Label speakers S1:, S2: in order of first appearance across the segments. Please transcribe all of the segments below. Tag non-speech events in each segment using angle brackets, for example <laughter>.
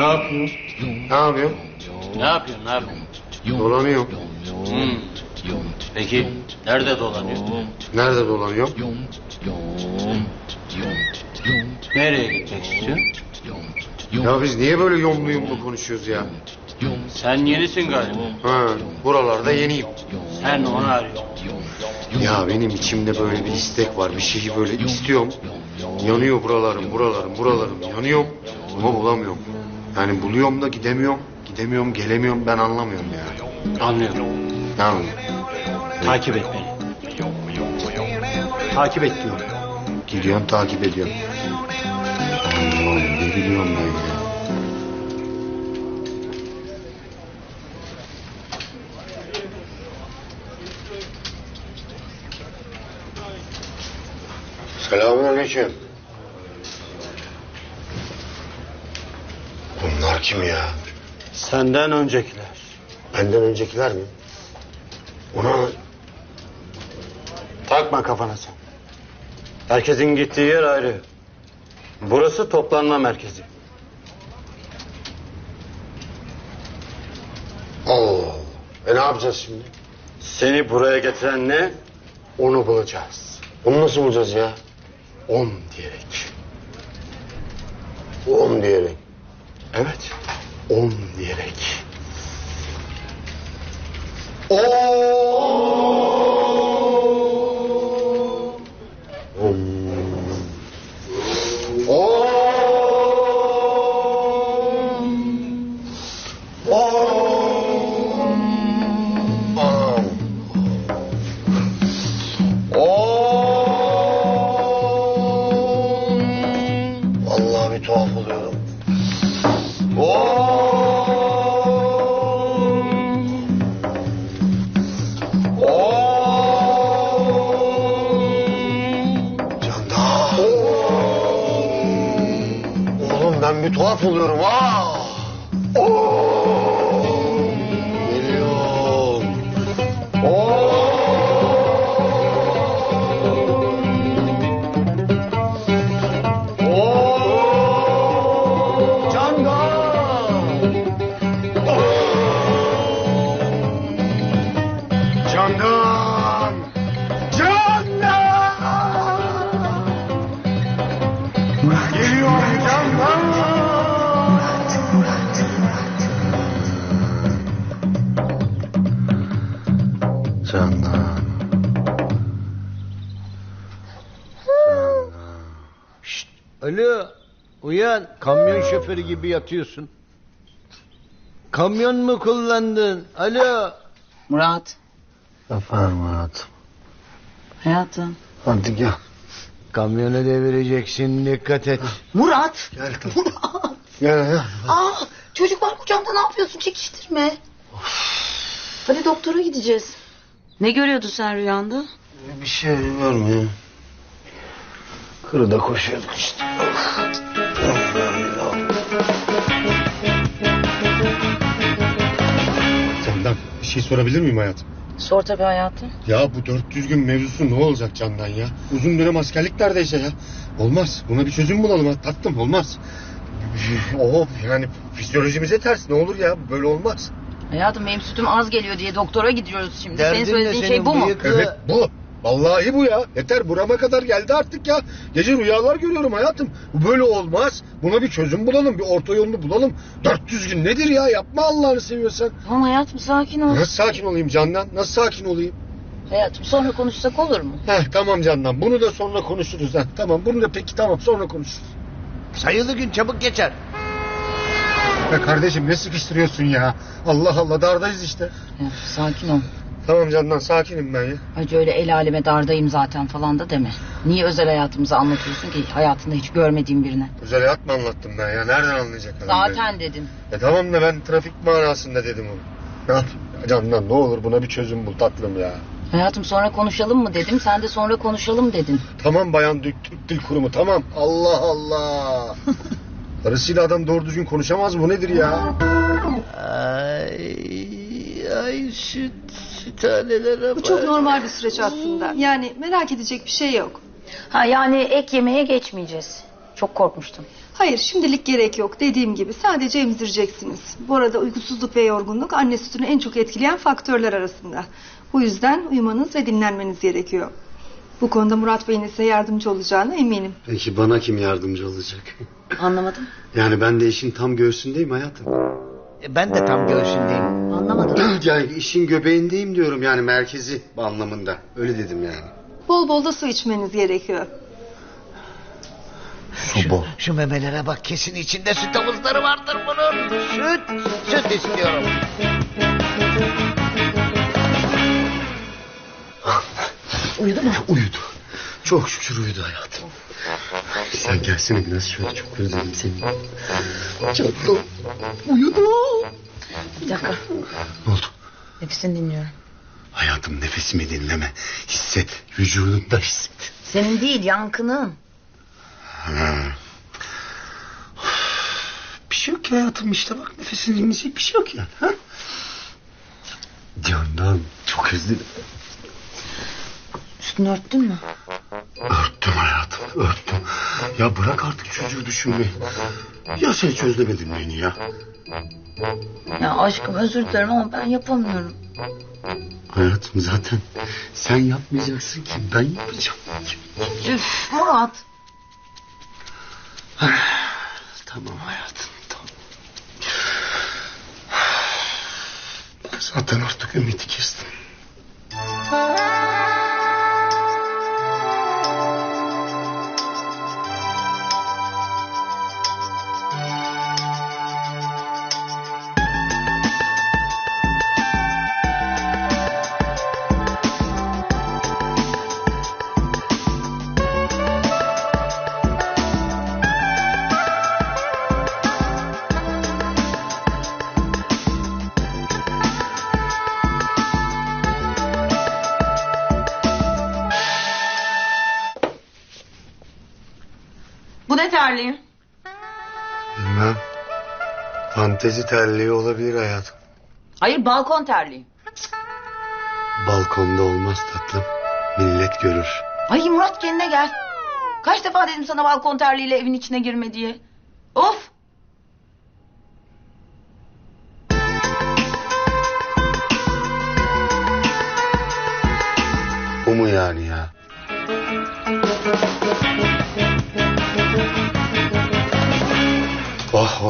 S1: yapıyorsun?
S2: Ne yapıyorum?
S1: Ne yapıyorsun? Ne yapıyorsun?
S2: Dolanıyorum.
S1: Hmm. Peki nerede dolanıyor?
S2: Nerede dolanıyorum?
S1: Nereye gitmek istiyorsun?
S2: Ya biz niye böyle yomlu yomlu konuşuyoruz ya?
S1: Sen yenisin galiba.
S2: Ha, buralarda yeniyim.
S1: Sen onu arıyorsun.
S2: Ya benim içimde böyle bir istek var. Bir şeyi böyle istiyorum. Yanıyor buralarım, buralarım, buralarım. Yanıyorum ama bulamıyorum. Yani buluyorum da gidemiyorum. Gidemiyorum, gelemiyorum. Ben anlamıyorum ya.
S1: Anlıyorum.
S2: Ne anlıyorum?
S1: Takip et beni. Takip et diyorum.
S2: Gidiyorum, takip ediyorum. Allah'ım ne biliyorum ben ya. Selamünaleyküm. Bunlar kim ya?
S1: Senden öncekiler.
S2: Benden öncekiler mi? Ona
S1: Takma kafana sen. Herkesin gittiği yer ayrı. Burası toplanma merkezi.
S2: Allah. E ne yapacağız şimdi?
S1: Seni buraya getiren ne?
S2: Onu bulacağız. Onu nasıl bulacağız ya? On diyerek. On diyerek.
S1: Evet.
S2: On diyerek.
S3: Şoförü gibi yatıyorsun. Kamyon mu kullandın? Alo.
S4: Murat,
S2: Efendim hayatım.
S4: hayatım.
S2: Hadi gel.
S3: Kamyonu devireceksin, dikkat et.
S4: Murat!
S2: Gel kız.
S4: Murat!
S2: Gel gel.
S4: Aa, çocuk var kucağımda ne yapıyorsun? Çekiştirme. Hadi doktora gideceğiz. Ne görüyordun sen rüyanda?
S2: Bir şey görmüyorum. Kırıda koşuyorduk işte.
S5: Şey sorabilir miyim hayatım?
S4: Sor tabii hayatım.
S5: Ya bu 400 gün mevzusu ne olacak Candan ya? Uzun dönem askerlik neredeyse ya. Olmaz. Buna bir çözüm bulalım ha. Tatlım olmaz. O yani fizyolojimize ters. Ne olur ya böyle olmaz.
S4: Hayatım benim sütüm az geliyor diye doktora gidiyoruz şimdi.
S3: Derdin
S4: Senin söylediğin
S3: senin
S4: şey bu mu?
S3: bıyıklı?
S5: Evet bu. Vallahi bu ya. Yeter burama kadar geldi artık ya. Gece rüyalar görüyorum hayatım. Bu böyle olmaz. Buna bir çözüm bulalım. Bir orta yolunu bulalım. 400 gün nedir ya? Yapma Allah'ını seviyorsan.
S4: Tamam hayatım sakin ol.
S5: Nasıl sakin olayım Candan? Nasıl sakin olayım?
S4: Hayatım sonra konuşsak olur mu?
S5: Heh, tamam Candan. Bunu da sonra konuşuruz. Ha. Tamam bunu da peki tamam sonra konuşuruz.
S3: Sayılı gün çabuk geçer.
S5: Ya kardeşim ne sıkıştırıyorsun ya? Allah Allah dardayız işte.
S4: Hayatım sakin ol.
S5: Tamam Candan sakinim ben ya.
S4: Hacı öyle el aleme dardayım zaten falan da deme. Niye özel hayatımızı anlatıyorsun ki hayatında hiç görmediğim birine?
S5: Özel hayat mı anlattım ben ya? Nereden anlayacak adam
S4: Zaten dedim.
S5: beni? E tamam da ben trafik manasında dedim onu. Ne yapayım? Ya Candan ne olur buna bir çözüm bul tatlım ya.
S4: Hayatım sonra konuşalım mı dedim. Sen de sonra konuşalım dedin.
S5: Tamam bayan Türk, Türk Dil Kurumu tamam. Allah Allah. <laughs> Karısıyla adam doğru düzgün konuşamaz bu nedir ya?
S3: Ay, ay süt,
S6: Bu çok normal bir süreç aslında. Yani merak edecek bir şey yok.
S4: Ha yani ek yemeğe geçmeyeceğiz. Çok korkmuştum.
S6: Hayır şimdilik gerek yok. Dediğim gibi sadece emzireceksiniz. Bu arada uykusuzluk ve yorgunluk anne sütünü en çok etkileyen faktörler arasında. Bu yüzden uyumanız ve dinlenmeniz gerekiyor. Bu konuda Murat Bey'in size yardımcı olacağına eminim.
S2: Peki bana kim yardımcı olacak?
S4: Anlamadım.
S2: Yani ben de işin tam göğsündeyim hayatım.
S3: E, Ben de tam göğsündeyim.
S4: Anlamadım.
S2: Yani işin göbeğindeyim diyorum yani merkezi anlamında. Öyle dedim yani.
S6: Bol bol da su içmeniz gerekiyor.
S2: Su bol.
S3: Şu memelere bak kesin içinde süt havuzları vardır bunun. Süt, süt istiyorum.
S4: Uyudu mu?
S2: Uyudu. Çok şükür uyudu hayatım. Sen gelsene biraz şöyle çok özledim seni. Çok uyudu.
S4: Bir dakika.
S2: Ne oldu?
S4: Nefesini dinliyorum.
S2: Hayatım nefesimi dinleme. Hisset. Vücudunda hisset.
S4: Senin değil yankının.
S2: Bir şey yok ki hayatım işte bak nefesini dinleyecek bir şey yok yani. Ha? Candan çok özledim.
S4: Üstünü örttün mü?
S2: Örttüm hayatım örttüm. Ya bırak artık çocuğu düşünmeyi. Ya sen hiç özlemedin beni ya.
S4: Ya aşkım özür dilerim ama ben yapamıyorum.
S2: Hayatım zaten sen yapmayacaksın ki ben yapacağım.
S4: Üf Murat.
S2: Tamam hayatım tamam. Zaten artık ümidi kestim. Bilmem. Fantezi terliği olabilir hayatım.
S4: Hayır balkon terliği.
S2: Balkonda olmaz tatlım. Millet görür.
S4: Ay Murat kendine gel. Kaç defa dedim sana balkon terliğiyle evin içine girme diye. Of.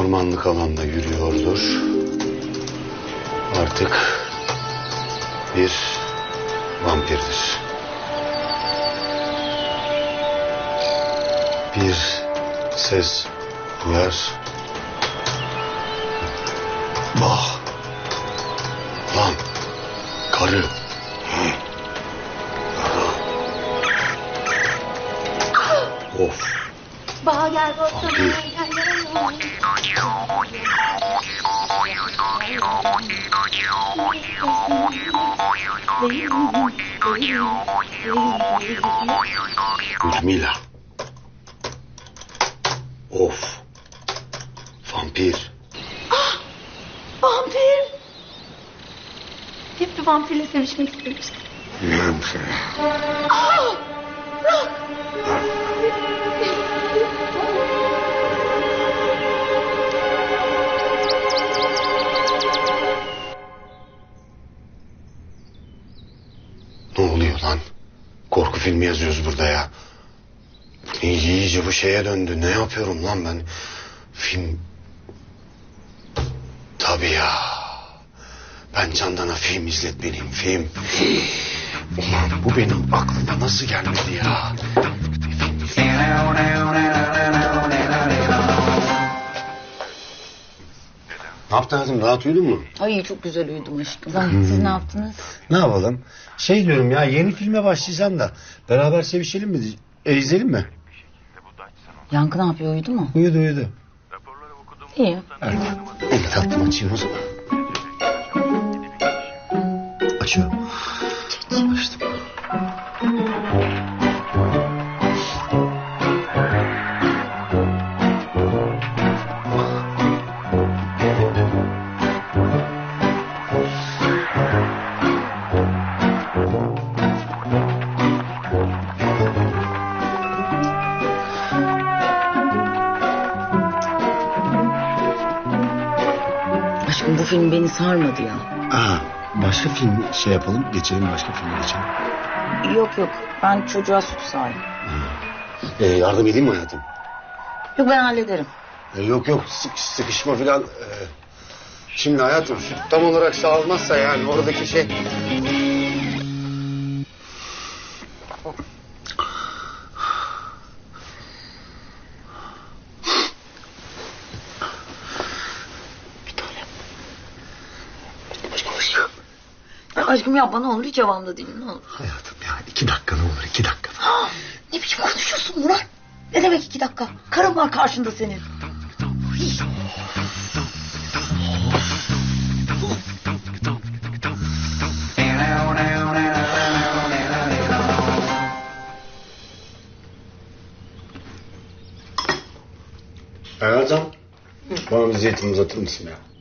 S2: Ormanlık alanda yürüyordur. Artık bir vampirdir. Bir ses duyar. Ne oluyor lan? Korku filmi yazıyoruz burada ya. İyice bu şeye döndü. Ne yapıyorum lan ben? Film... Tabii ya. Ben Candan'a film izletmeliyim film. Ulan bu benim aklıma nasıl gelmedi ya? Film izlet- Hayatım? Rahat uyudun mu?
S4: Ay çok güzel uyudum aşkım. Siz ne yaptınız?
S2: Ne yapalım? Şey diyorum ya yeni filme başlayacağım da beraber sevişelim mi? E, izleyelim mi?
S4: Yankı ne yapıyor uyudu mu?
S2: Uyudu uyudu.
S4: İyi.
S2: Evet. En tatlım açayım o zaman. Açıyorum. Açtım.
S4: Beni sarmadı ya.
S2: Aa, başka film şey yapalım. Geçelim başka filme geçelim.
S4: Yok yok ben çocuğa süt sağlayayım.
S2: Ee, yardım edeyim mi hayatım?
S4: Yok ben hallederim.
S2: Ee, yok yok sık, sıkışma falan. Ee, şimdi hayatım süt tam olarak sağılmazsa yani oradaki şey...
S4: aşkım yapma ne olur hiç havamda değil ne olur.
S2: Hayatım ya iki dakika ne olur iki dakika.
S4: Ne biçim konuşuyorsun Murat? Ne demek iki dakika? Karın var karşında senin.
S2: Hayatım bana bir zeytin uzatır mısın ya?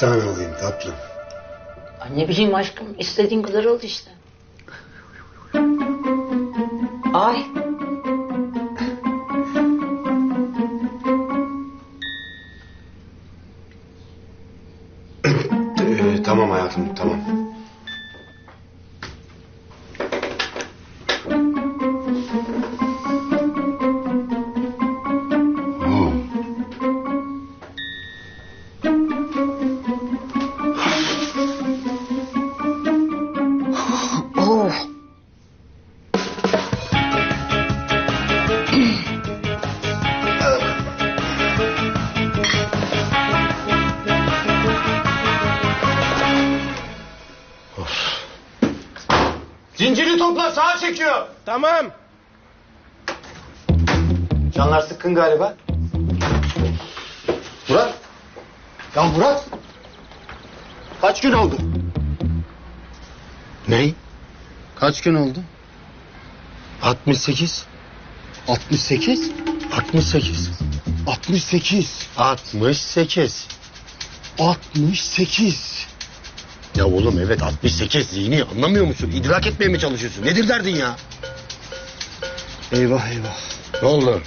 S2: Kaç tane alayım tatlım?
S4: Ay ne bileyim aşkım istediğin kadar al işte.
S2: Tamam. Canlar sıkkın galiba. Murat. Ya Murat. Kaç gün oldu? Ney? Kaç gün oldu? 68. 68? 68. 68. 68. 68. Ya oğlum evet 68 zihni anlamıyor musun? İdrak etmeye mi çalışıyorsun? Nedir derdin ya?
S7: Eyvah eyvah.
S2: Ne oldu?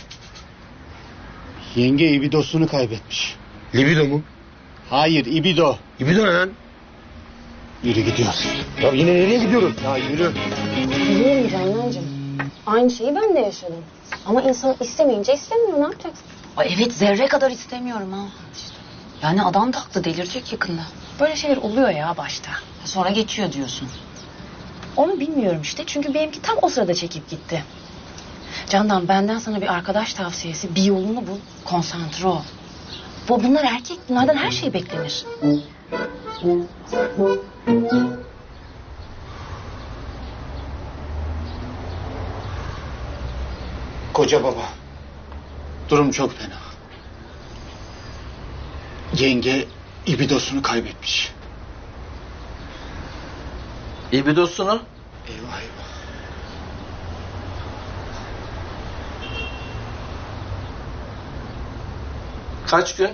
S7: Yenge ibidosunu kaybetmiş.
S2: Libido mu?
S7: Hayır ibido.
S2: Libido ne lan?
S7: Yürü gidiyoruz.
S2: Ya yine nereye gidiyoruz? Ya yürü.
S8: Biliyorum Canancığım. Aynı şeyi ben de yaşadım. Ama insan istemeyince istemiyor. Ne yapacaksın?
S4: Ay evet zerre kadar istemiyorum ha. Yani adam da haklı delirecek yakında.
S8: Böyle şeyler oluyor ya başta.
S4: Sonra geçiyor diyorsun.
S8: Onu bilmiyorum işte. Çünkü benimki tam o sırada çekip gitti. Candan benden sana bir arkadaş tavsiyesi. Bir yolunu bul. Konsantre ol. Bu, bunlar erkek. Bunlardan her şey beklenir.
S7: Koca baba. Durum çok fena. Yenge ibidosunu kaybetmiş.
S9: İbidosunu
S7: Eyvah eyvah.
S9: Kaç gün?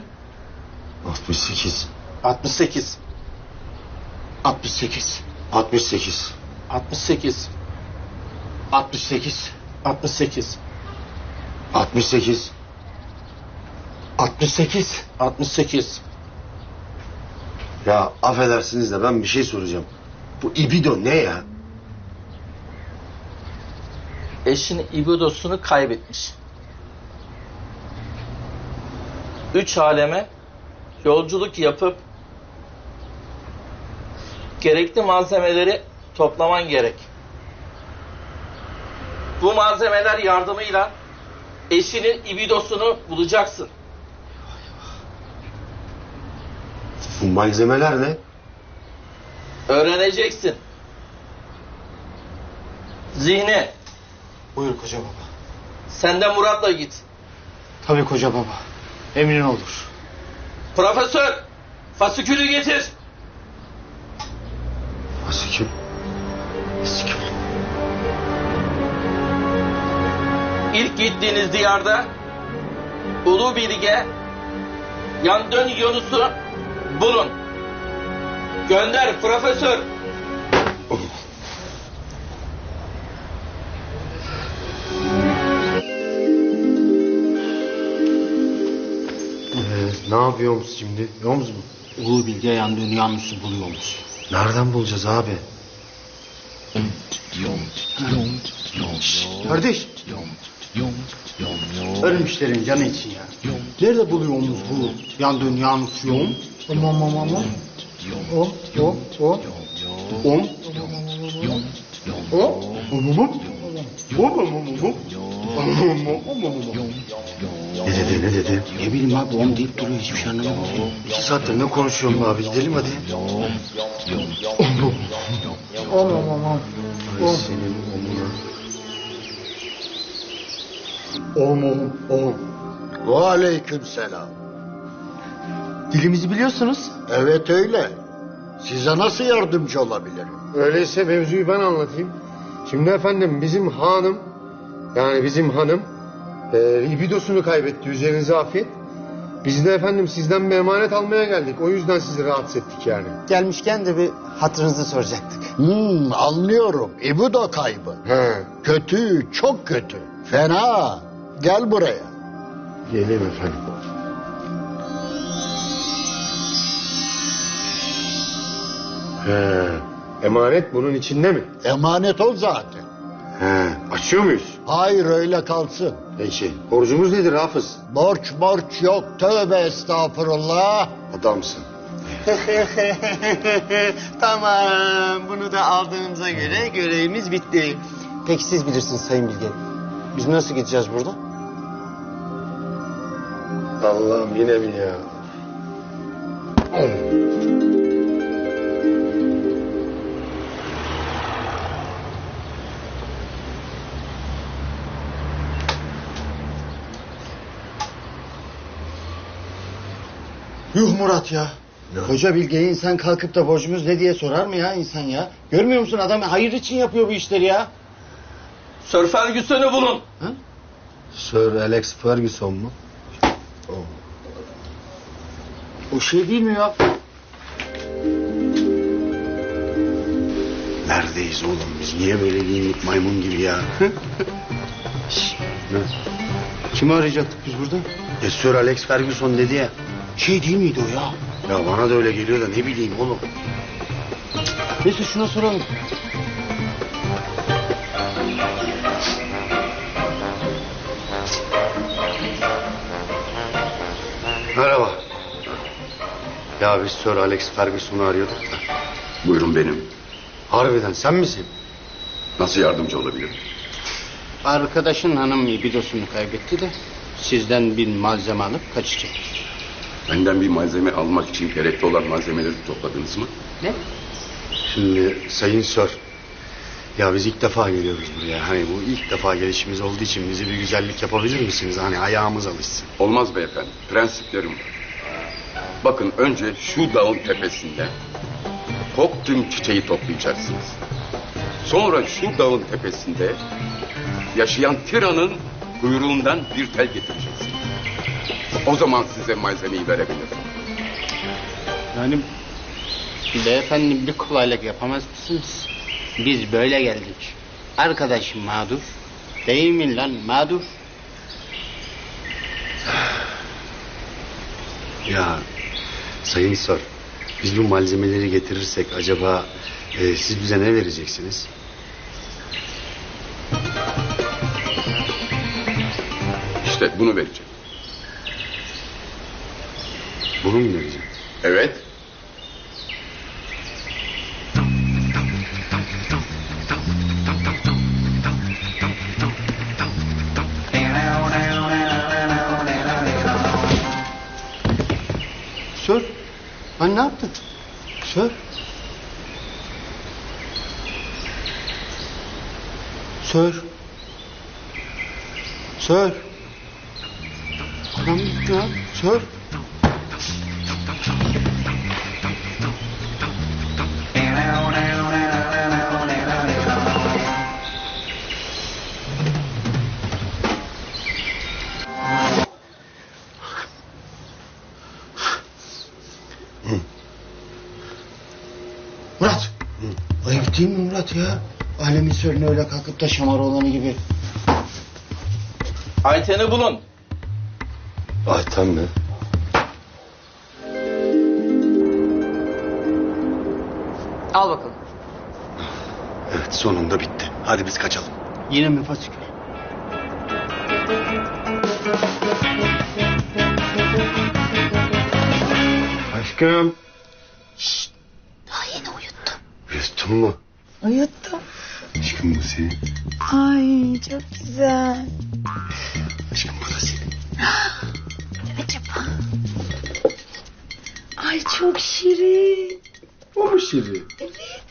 S2: 68.
S9: 68.
S7: 68.
S2: 68.
S9: 68.
S7: 68.
S9: 68.
S2: 68. 68.
S9: 68.
S2: Ya affedersiniz de ben bir şey soracağım. Bu ibido ne ya?
S9: Eşinin ibidosunu kaybetmiş. Üç aleme yolculuk yapıp gerekli malzemeleri toplaman gerek. Bu malzemeler yardımıyla eşinin ibidosunu bulacaksın.
S2: Bu malzemeler ne?
S9: Öğreneceksin. Zihni,
S7: Buyur koca baba.
S9: sen de Murat'la git.
S7: Tabii koca baba. Emrin olur.
S9: Profesör, fasikülü getir.
S2: Fasikül. Fasikül.
S9: İlk gittiğiniz diyarda Ulu Bilge Yandön Yunus'u bulun. Gönder profesör.
S2: Ne yapıyoruz şimdi? Yomuz mu?
S7: Ulu Bilge yan dünyamızı buluyormuş.
S2: Nereden bulacağız abi? Şşş, kardeş. Ölmüşlerin canı için ya.
S7: Nerede buluyorsunuz bu yan dünyamız yoğun? Aman aman aman. O, o, o. Om. O. Omumum. Omumum.
S2: Ne dedi ne dedi?
S7: Ne bileyim abi om deyip duruyor hiçbir şey anlamadım.
S2: İki saattir ne konuşuyorum abi gidelim hadi.
S7: Om om om om.
S2: Ay senin omuna.
S7: Om om om.
S10: Aleyküm selam.
S7: Dilimizi biliyorsunuz.
S10: Evet öyle. Size nasıl yardımcı olabilirim?
S5: Öyleyse mevzuyu ben anlatayım. Şimdi efendim bizim hanım yani bizim hanım e, libidosunu kaybetti üzerinize afiyet. Biz de efendim sizden bir emanet almaya geldik. O yüzden sizi rahatsız ettik yani.
S7: Gelmişken de bir hatırınızı soracaktık.
S10: Hmm, anlıyorum. İbudo kaybı.
S5: He.
S10: Kötü, çok kötü. Fena. Gel buraya.
S5: Geleyim efendim. He. Emanet bunun içinde mi?
S10: Emanet ol zaten.
S5: He. Açıyor muyuz?
S10: Hayır öyle kalsın.
S5: Peki. Borcumuz nedir Hafız?
S10: Borç borç yok. Tövbe estağfurullah.
S5: Adamsın. <laughs>
S7: tamam bunu da aldığımıza göre görevimiz bitti. Peki siz bilirsiniz Sayın Bilge. Biz nasıl gideceğiz burada?
S5: Allah'ım yine mi ya?
S7: Yuh Murat ya. Koca Bilge'ye insan kalkıp da borcumuz ne diye sorar mı ya insan ya? Görmüyor musun adam hayır için yapıyor bu işleri ya.
S9: Sir Ferguson'u bulun.
S2: Sir Alex Ferguson mu?
S7: O şey değil mi ya?
S2: Neredeyiz oğlum biz? Niye böyle giyindik maymun gibi ya? <laughs> Şşş, ne?
S7: Kimi arayacaktık biz burada?
S2: E, Sir Alex Ferguson dedi ya.
S7: Şey değil miydi o ya?
S2: Ya bana da öyle geliyor da ne bileyim oğlum.
S7: Neyse şuna soralım.
S2: Merhaba. Ya biz Sir Alex Ferguson'u arıyorduk da.
S11: Buyurun benim.
S2: Harbiden sen misin?
S11: Nasıl yardımcı olabilirim?
S12: Arkadaşın hanım libidosunu kaybetti de sizden bir malzeme alıp kaçacak.
S11: Benden bir malzeme almak için gerekli olan malzemeleri topladınız mı?
S12: Ne?
S2: Şimdi Sayın Sir. Ya biz ilk defa geliyoruz buraya. Hani bu ilk defa gelişimiz olduğu için bize bir güzellik yapabilir misiniz? Hani ayağımız alışsın.
S11: Olmaz beyefendi. Prensiplerim var. Bakın önce şu dağın tepesinde tüm çiçeği toplayacaksınız. Sonra şu dağın tepesinde yaşayan tiranın kuyruğundan bir tel getireceksiniz. O zaman size malzemeyi verebilirim.
S12: Yani beyefendi bir kolaylık yapamaz mısınız? Biz böyle geldik. Arkadaş mağdur. Değil mi lan mağdur? <sighs>
S2: Ya Sayın Sir. Biz bu malzemeleri getirirsek acaba e, siz bize ne vereceksiniz?
S11: İşte bunu vereceğim.
S2: Bunu mu vereceğim?
S11: Evet.
S7: Sor. Lan ne yaptın? Sor.
S2: Sör. Sör. Adam gitti ya. Sör.
S7: Murat ya? Alemin sörüne öyle kalkıp da şamar olanı gibi.
S9: Ayten'i bulun.
S1: Ayten mi?
S4: Al bakalım.
S2: Evet sonunda bitti. Hadi biz kaçalım.
S12: Yine mi fasikül?
S2: Aşkım.
S4: Daha yeni uyuttum.
S2: Uyuttun mu?
S4: Uyuttum.
S2: Aşkım bu senin.
S4: Ay çok güzel.
S2: Aşkım bu da senin.
S4: Acaba? Ay çok şirin.
S2: O mu Şirin?
S4: Evet.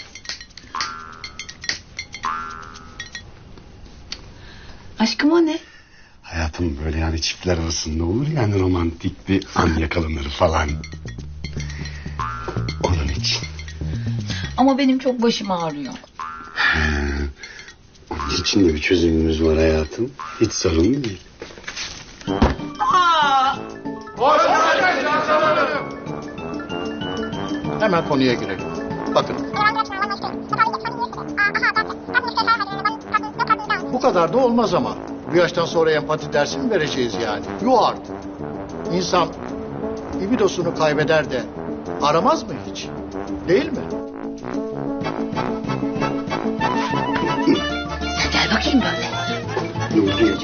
S4: Aşkım o ne?
S2: Hayatım böyle yani çiftler arasında olur yani romantik bir an yakalanır falan.
S4: Ama benim çok başım ağrıyor.
S2: Onun için de bir çözümümüz var hayatım. Hiç sorun değil.
S12: Hemen konuya girelim. Bakın. Bu kadar da olmaz ama. Bu yaştan sonra empati dersi mi vereceğiz yani? Yuh artık. İnsan ibidosunu kaybeder de aramaz mı hiç? Değil mi?
S4: Sen gel